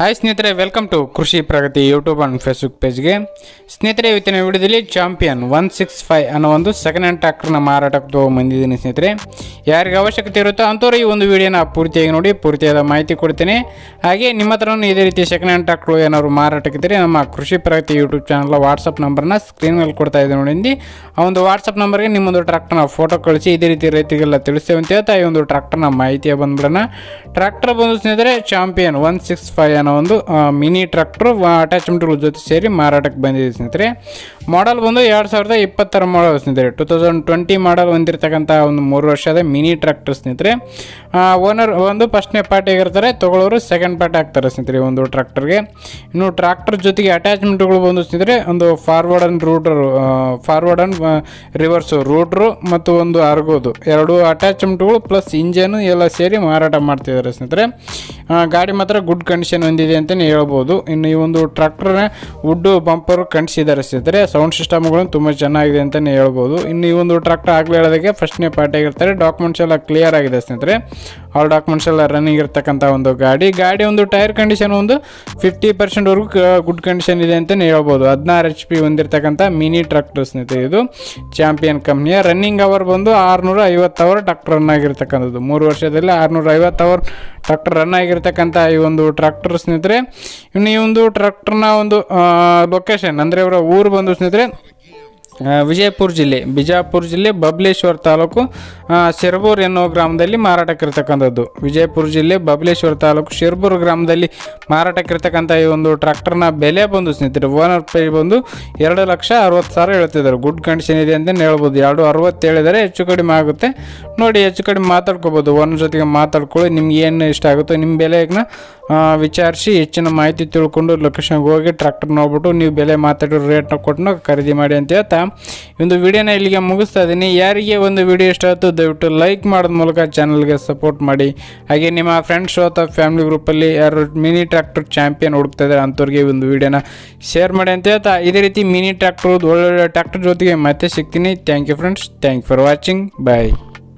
Hi ಸ್ನೇಹಿತರೆ welcome to Krishi Pragati YouTube and Facebook ಪೇಜ್ಗೆ ಸ್ನೇಹಿತರೆ, ಇವತ್ತಿನ ವಿಡಿಯೋದಲ್ಲಿ ಚಾಂಪಿಯನ್ ಒನ್ ಸಿಕ್ಸ್ ಫೈವ್ ಅನ್ನೋ ಒಂದು ಸೆಕೆಂಡ್ ಹ್ಯಾಂಡ್ ಟ್ರ್ಯಾಕ್ಟರ್ನ ಮಾರಾಟಕ್ಕೆ ತೊಗೊಂಬಂದಿದ್ದೀನಿ ಸ್ನೇಹಿತರೆ. ಯಾರಿಗೆ ಅವಶ್ಯಕತೆ ಇರುತ್ತೋ ಅಂಥವ್ರು ಈ ಒಂದು ವಿಡಿಯೋನ ಪೂರ್ತಿಯಾಗಿ ನೋಡಿ, ಪೂರ್ತಿಯಾದ ಮಾಹಿತಿ ಕೊಡ್ತೀನಿ. ಹಾಗೆ ನಿಮ್ಮ ಹತ್ರನೂ ಇದೇ ರೀತಿ ಸೆಕೆಂಡ್ ಹ್ಯಾಂಡ್ ಟ್ರ್ಯಾಕ್ಟ್ರು ಏನಾದ್ರು ಮಾರಾಟಕ್ಕಿದ್ದರೆ ನಮ್ಮ ಕೃಷಿ ಪ್ರಗತಿ ಯೂಟ್ಯೂಬ್ ಚಾನಲ್ ವಾಟ್ಸಪ್ ನಂಬರ್ನ ಸ್ಕ್ರೀನ್ ಮೇಲೆ ಕೊಡ್ತಾ ಇದ್ದೀನಿ ನೋಡಿ ಆ ಒಂದು ವಾಟ್ಸಪ್ ನಂಬರ್ಗೆ ನಿಮ್ಮೊಂದು ಟ್ರ್ಯಾಕ್ಟರ್ನ ಫೋಟೋ ಕಳಿಸಿ, ಇದೇ ರೀತಿ ರೈತರಿಗೆಲ್ಲ ತಿಳಿಸ್ತೇವೆ ಅಂತ ಹೇಳ್ತಾ ಈ ಒಂದು ಟ್ರ್ಯಾಕ್ಟರ್ನ ಮಾಹಿತಿಯ ಬಂದ್ಬಿಡೋಣ. ಟ್ರ್ಯಾಕ್ಟರ್ ಬಂದು ಸ್ನೇಹಿತರೆ ಚಾಂಪಿಯನ್ ಒನ್ ಸಿಕ್ಸ್ ಫೈವ್ ಅನ್ನೋ ಒಂದು ಮಿನಿ ಟ್ರ್ಯಾಕ್ಟ್ರು ಅಟ್ಯಾಚ್ಮೆಂಟ್ಗಳ ಜೊತೆ ಸೇರಿ ಮಾರಾಟಕ್ಕೆ ಬಂದಿದೆ ಸ್ನೇಹಿತರೆ. ಮಾಡಲ್ ಬಂದು ಎರಡು ಸಾವಿರದ ಇಪ್ಪತ್ತರ ಮಾಡಲ್ ಸ್ನೇಹಿತರೆ. ಟೂ ತೌಸಂಡ್ ಟ್ವೆಂಟಿ ಮಾಡಲ್ ಹೊಂದಿರತಕ್ಕಂಥ ಒಂದು ಮೂರು ವರ್ಷದ ಮಿನಿ ಟ್ರ್ಯಾಕ್ಟರ್ ಸ್ನೇಹಿತರೆ. ಓನರ್ ಒಂದು ಫಸ್ಟ್ನೇ ಪಾರ್ಟಿ ಆಗಿರ್ತಾರೆ ತಗೊಳ್ಳೋರು ಸೆಕೆಂಡ್ ಪಾರ್ಟಿ ಆಗ್ತಾರೆ ಸ್ನೇಹಿತರೆ ಒಂದು ಟ್ರ್ಯಾಕ್ಟರ್ಗೆ. ಇನ್ನು ಟ್ರ್ಯಾಕ್ಟರ್ ಜೊತೆಗೆ ಅಟ್ಯಾಚ್ಮೆಂಟ್ಗಳು ಬಂದು ಸ್ನೇಹಿತರೆ, ಒಂದು forward and rotor forward and reverse rotor ಮತ್ತು ಒಂದು ಅರ್ಗೋದು ಎರಡು ಅಟ್ಯಾಚ್ಮೆಂಟ್ಗಳು ಪ್ಲಸ್ ಇಂಜನು ಎಲ್ಲ ಸೇರಿ ಮಾರಾಟ ಮಾಡ್ತಿದ್ದಾರೆ ಸ್ನೇಹಿತರೆ. ಗಾಡಿ ಮಾತ್ರ ಗುಡ್ ಕಂಡೀಷನ್ ಹೊಂದಿದೆ ಅಂತಲೇ ಹೇಳ್ಬೋದು. ಇನ್ನು ಈ ಒಂದು ಟ್ರ್ಯಾಕ್ಟರ್ನ ವುಡ್ ಬಂಪರ್ ಕಂಡಿಸಿದ್ದಾರೆ ಸ್ನೇಹಿತರೆ ಸೌಂಡ್ ಸಿಸ್ಟಮ್ಗಳು ತುಂಬ ಚೆನ್ನಾಗಿದೆ ಅಂತಲೇ ಹೇಳ್ಬೋದು. ಇನ್ನು ಈ ಒಂದು ಟ್ರ್ಯಾಕ್ಟರ್ ಆಗಲೇ ಹೇಳೋದಕ್ಕೆ ಫಸ್ಟ್ನೇ ಪಾರ್ಟಿ ಆಗಿರ್ತಾರೆ ಡಾಕ್ಯುಮೆಂಟ್ಸ್ ಎಲ್ಲ ಕ್ಲಿಯರ್ ಆಗಿದೆ ಸ್ನೇಹಿತರೆ. ಆಲ್ ಡಾಕ್ಯುಮೆಂಟ್ಸ್ ಎಲ್ಲ ರನ್ನಿಂಗ್ ಇರ್ತಕ್ಕಂಥ ಒಂದು ಗಾಡಿ. ಗಾಡಿ ಒಂದು ಟೈರ್ ಕಂಡೀಷನ್ ಒಂದು ಫಿಫ್ಟಿ ಪರ್ಸೆಂಟ್ವರೆಗೂ ಗುಡ್ ಕಂಡೀಷನ್ ಇದೆ ಅಂತಲೇ ಹೇಳ್ಬೋದು. ಹದಿನಾರು ಎಚ್ ಪಿ ಹೊಂದಿರತಕ್ಕಂಥ ಮಿನಿ ಟ್ರ್ಯಾಕ್ಟರ್ ಸ್ನೇಹಿತರೆ ಇದು. ಚಾಂಪಿಯನ್ ಕಂಪ್ನಿಯ ರನ್ನಿಂಗ್ ಅವರ್ ಬಂದು ಆರುನೂರ ಐವತ್ತು ಅವರ್ ಟ್ರ್ಯಾಕ್ಟರ್ ರನ್ ಆಗಿರ್ತಕ್ಕಂಥದ್ದು. ಮೂರು ವರ್ಷದಲ್ಲಿ ಆರುನೂರ ಐವತ್ತು ಅವರ್ ಟ್ರಾಕ್ಟರ್ ರನ್ ಆಗಿರ್ತಕ್ಕಂಥ ಈ ಒಂದು ಟ್ರಾಕ್ಟರ್ ಸ್ನೇಹಿತರೆ. ಇನ್ನು ಈ ಒಂದು ಟ್ರಾಕ್ಟರ್ನ ಒಂದು ಲೊಕೇಶನ್ ಅಂದರೆ ಇವರ ಊರು ಬಂದು ಸ್ನೇಹಿತರೆ ವಿಜಯಪುರ ಜಿಲ್ಲೆ, ಬಿಜಾಪುರ ಜಿಲ್ಲೆ, ಬಬಲೇಶ್ವರ ತಾಲೂಕು ಶಿರಬೂರ್ ಎನ್ನುವ ಗ್ರಾಮದಲ್ಲಿ ಮಾರಾಟಕ್ಕಿರ್ತಕ್ಕಂಥದ್ದು. ವಿಜಯಪುರ ಜಿಲ್ಲೆ, ಬಬಲೇಶ್ವರ ತಾಲೂಕು, ಶಿರಬೂರ್ ಗ್ರಾಮದಲ್ಲಿ ಮಾರಾಟಕ್ಕಿರ್ತಕ್ಕಂಥ ಈ ಒಂದು ಟ್ರ್ಯಾಕ್ಟರ್ನ ಬೆಲೆ ಬಂದು ಸ್ನೇಹಿತರೆ, ಓನರ್ ಪೇ ಬಂದು ಎರಡು ಲಕ್ಷ ಅರವತ್ತು ಸಾವಿರ ಹೇಳ್ತಿದ್ದಾರೆ. ಗುಡ್ ಕಂಡೀಷನ್ ಇದೆ ಅಂತ ಹೇಳ್ಬೋದು. ಎರಡು ಅರವತ್ತು ಹೇಳಿದರೆ ಹೆಚ್ಚು ಕಡಿಮೆ ಆಗುತ್ತೆ. ನೋಡಿ, ಹೆಚ್ಚು ಕಡಿಮೆ ಮಾತಾಡ್ಕೋಬೋದು. ಓನರ್ ಜೊತೆಗೆ ಮಾತಾಡ್ಕೊಳ್ಳಿ. ನಿಮ್ಗೆ ಏನು ಇಷ್ಟ ಆಗುತ್ತೋ ನಿಮ್ಮ ಬೆಲೆನ ವಿಚಾರಿಸಿ ಹೆಚ್ಚಿನ ಮಾಹಿತಿ ತಿಳ್ಕೊಂಡು ಲೊಕೇಶನ್ಗೆ ಹೋಗಿ ಟ್ರ್ಯಾಕ್ಟರ್ ನೋಡ್ಬಿಟ್ಟು ನೀವು ಬೆಲೆ ಮಾತಾಡೋ ರೇಟ್ನ ಕೊಟ್ಟು ಖರೀದಿ ಮಾಡಿ ಅಂತ ಹೇಳ್ತಾ. ಒಂದು ವಿಡಿಯೋನ ಇಲ್ಲಿಗೆ ಮುಗಿಸ್ತಾ ಇದ್ದೀನಿ. ಯಾರಿಗೆ ಒಂದು ವಿಡಿಯೋ ಇಷ್ಟ ಆಯಿತು, ದಯವಿಟ್ಟು ಲೈಕ್ ಮಾಡೋದ ಮೂಲಕ ಚಾನಲ್ಗೆ ಸಪೋರ್ಟ್ ಮಾಡಿ. ಹಾಗೆ ನಿಮ್ಮ ಫ್ರೆಂಡ್ಸ್ ಅಥವಾ ಫ್ಯಾಮಿಲಿ ಗ್ರೂಪಲ್ಲಿ ಯಾರು ಮಿನಿ ಟ್ರ್ಯಾಕ್ಟರ್ ಚಾಂಪಿಯನ್ ಹುಡುಕ್ತಾ ಇದ್ದಾರೆ ಅಂಥವ್ರಿಗೆ ಒಂದು ವಿಡಿಯೋನ ಶೇರ್ ಮಾಡಿ ಅಂತ ಹೇಳ್ತಾ. ಇದೇ ರೀತಿ ಮಿನಿ ಟ್ರ್ಯಾಕ್ಟರ್ ಒಳ್ಳೊಳ್ಳೆ ಟ್ರ್ಯಾಕ್ಟರ್ ಜೊತೆಗೆ ಮತ್ತೆ ಸಿಗ್ತೀನಿ. Thank you friends thank for watching bye